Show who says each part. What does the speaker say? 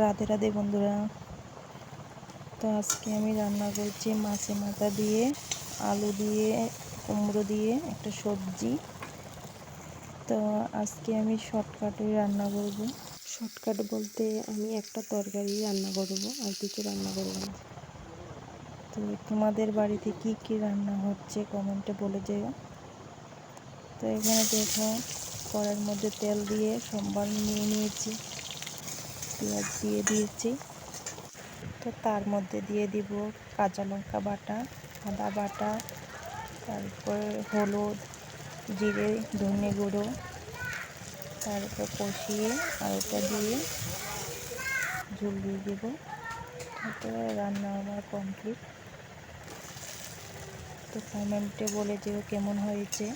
Speaker 1: রাধে রাধে বন্ধুরা। তো আজকে আমি রান্না করছি মাছে মাথা দিয়ে, আলু দিয়ে, কুমড়ো দিয়ে, একটা সবজি। তো আজকে আমি শর্টকাটে রান্না করব।
Speaker 2: শর্টকাট বলতে আমি একটা তরকারি রান্না করব আর কিছু রান্না করব না।
Speaker 1: তো তোমাদের বাড়িতে কি কি রান্না হচ্ছে কমেন্টে বলে যেও। তো এখানে দেখো, কড়াইয়ের মধ্যে তেল দিয়ে সোমবার নিয়ে নিয়েছি। পেঁয়াজ দিয়ে দিয়েছি। তো তার মধ্যে দিয়ে দিব কাঁচা লঙ্কা বাটা, আদা বাটা, তারপর হলুদ, জিরে, ধনে গুঁড়ো, তারপর কষিয়ে আলুটা দিয়ে ঝুল দিয়ে দেব। তারপরে রান্না আমার কমপ্লিট। তো কমেন্টে বলে যেও কেমন হয়েছে।